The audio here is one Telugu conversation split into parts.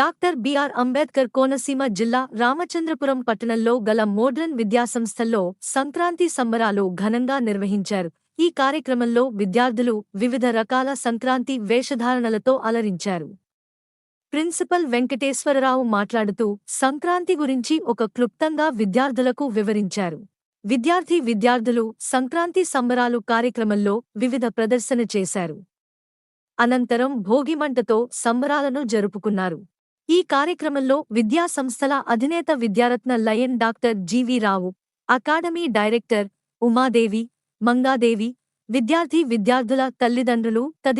డాక్టర్ బిఆర్ అంబేద్కర్ కోనసీమ జిల్లా రామచంద్రపురం పట్టణంలో గల మోడ్రన్ విద్యాసంస్థల్లో సంక్రాంతి సంబరాలు ఘనంగా నిర్వహించారు. ఈ కార్యక్రమంలో విద్యార్థులు వివిధ రకాల సంక్రాంతి వేషధారణలతో అలరించారు. ప్రిన్సిపల్ వెంకటేశ్వరరావు మాట్లాడుతూ సంక్రాంతి గురించి ఒక క్లుప్తంగా విద్యార్థులకు వివరించారు. విద్యార్థి విద్యార్థులు సంక్రాంతి సంబరాలు కార్యక్రమంలో వివిధ ప్రదర్శన చేశారు. అనంతరం భోగిమంటతో సంబరాలను జరుపుకున్నారు. ఈ కార్యక్రమంలో విద్యా సంస్థల అధినేత Vidyaratna lion doctor GV Rao academy director Umadevi Mangadevi విద్యార్థి విద్యార్థుల తల్లిదండ్రులు తది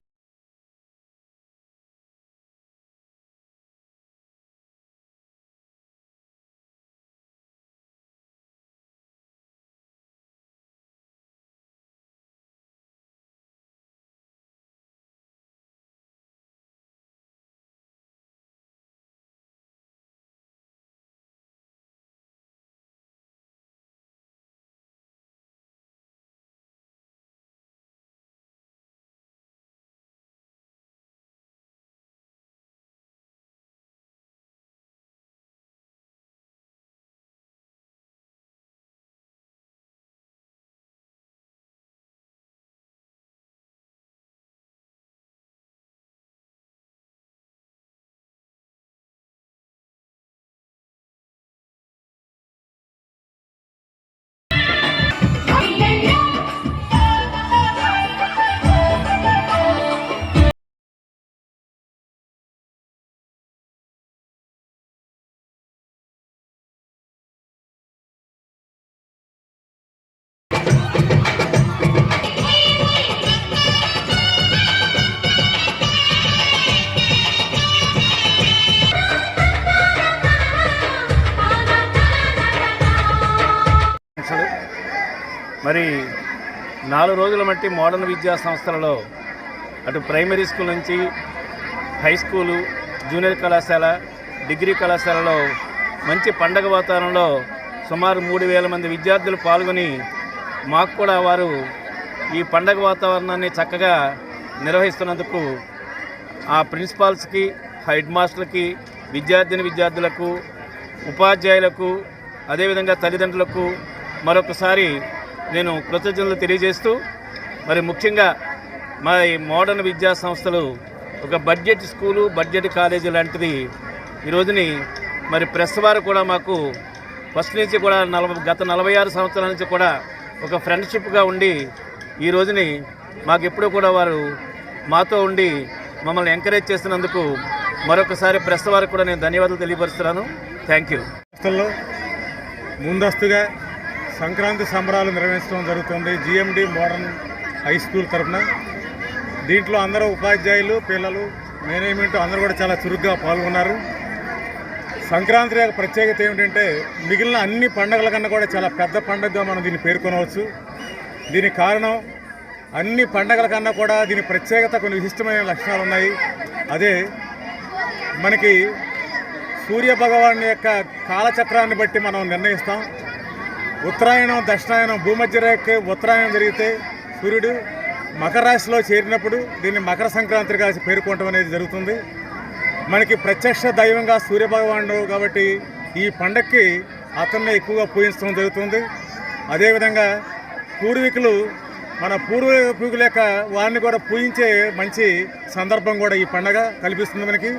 మరి నాలుగు రోజుల మట్టి మోడర్న్ విద్యా సంస్థలలో అటు ప్రైమరీ స్కూల్ నుంచి హై స్కూలు జూనియర్ కళాశాల డిగ్రీ కళాశాలలో మంచి పండగ వాతావరణంలో సుమారు మూడు వేల మంది విద్యార్థులు పాల్గొని మాకు కూడా వారు ఈ పండగ వాతావరణాన్ని చక్కగా నిర్వహిస్తున్నందుకు ఆ ప్రిన్సిపాల్స్కి హెడ్ మాస్టర్కి విద్యార్థిని విద్యార్థులకు ఉపాధ్యాయులకు అదేవిధంగా తల్లిదండ్రులకు మరొకసారి నేను కృతజ్ఞతలు తెలియజేస్తూ మరి ముఖ్యంగా మా మోడర్న్ విద్యా సంస్థలు ఒక బడ్జెట్ స్కూలు బడ్జెట్ కాలేజీ లాంటిది ఈ రోజుని మరి ప్రెస్ వారు కూడా మాకు ఫస్ట్ నుంచి కూడా నలభై గత నలభై ఆరు సంవత్సరాల నుంచి కూడా ఒక ఫ్రెండ్షిప్గా ఉండి ఈ రోజుని మాకు ఎప్పుడూ కూడా వారు మాతో ఉండి మమ్మల్ని ఎంకరేజ్ చేసినందుకు మరొకసారి ప్రెస్ వారికి కూడా నేను ధన్యవాదాలు తెలియపరుస్తున్నాను. Thank you. ముందస్తుగా సంక్రాంతి సంబరాలు నిర్వహించడం జరుగుతుంది. జిఎండి మోడర్న్ హై స్కూల్ తరఫున. దీంట్లో అందరూ ఉపాధ్యాయులు పిల్లలు మేనేజ్మెంట్ అందరూ కూడా చాలా చురుగ్గా పాల్గొన్నారు. సంక్రాంతి యొక్క ప్రత్యేకత ఏమిటంటే మిగిలిన అన్ని పండుగల కన్నా కూడా చాలా పెద్ద పండుగగా మనం దీన్ని పేర్కొనవచ్చు. దీనికి కారణం అన్ని పండగల కన్నా కూడా దీని ప్రత్యేకత కొన్ని విశిష్టమైన లక్షణాలు ఉన్నాయి. అదే మనకి సూర్య భగవాన్ యొక్క కాలచక్రాన్ని బట్టి మనం నిర్ణయిస్తాం. ఉత్తరాయణం దక్షిణాయనం భూమధ్య రేఖకి ఉత్తరాయణం జరిగితే సూర్యుడు మకర రాశిలో చేరినప్పుడు దీన్ని మకర సంక్రాంతిగా పేర్కొనడం అనేది జరుగుతుంది. మనకి ప్రత్యక్ష దైవంగా సూర్యభగవానుడు కాబట్టి ఈ పండక్కి అతన్ని ఎక్కువగా పూజించడం జరుగుతుంది. అదేవిధంగా పూర్వీకులు మన పూర్వీకుల యొక్క వారిని కూడా పూజించే మంచి సందర్భం కూడా ఈ పండగ కల్పిస్తుంది మనకి.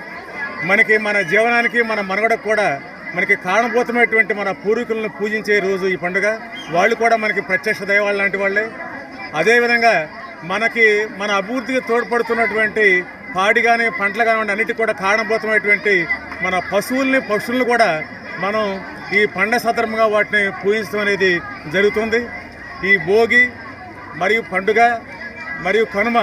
మనకి మన జీవనానికి మన మనుగడకు కూడా మనకి కారణభూతమైనటువంటి మన పూర్వీకులను పూజించే రోజు ఈ పండుగ. వాళ్ళు కూడా మనకి ప్రత్యక్ష దైవాలు లాంటి వాళ్ళే. అదేవిధంగా మనకి మన అభివృద్ధికి తోడ్పడుతున్నటువంటి పాడి కానీ పంటలు కానివ్వండి అన్నిటికీ కూడా కారణభూతమైనటువంటి మన పశువుల్ని పక్షుల్ని కూడా మనం ఈ పండ సందర్భంగా వాటిని పూజించడం అనేది జరుగుతుంది. ఈ భోగి మరియు పండుగ మరియు కనుమ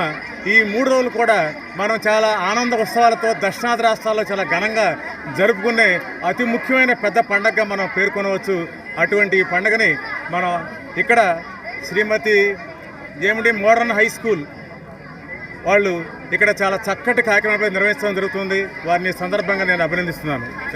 ఈ మూడు రోజులు కూడా మనం చాలా ఆనంద ఉత్సవాలతో దక్షిణాది రాష్ట్రాల్లో చాలా ఘనంగా జరుపుకునే అతి ముఖ్యమైన పెద్ద పండగగా మనం పేర్కొనవచ్చు. అటువంటి ఈ మనం ఇక్కడ శ్రీమతి ఏమిటి మోడర్న్ హై స్కూల్ వాళ్ళు ఇక్కడ చాలా చక్కటి కార్యక్రమాలపై నిర్వహించడం జరుగుతుంది. వారిని సందర్భంగా నేను అభినందిస్తున్నాను.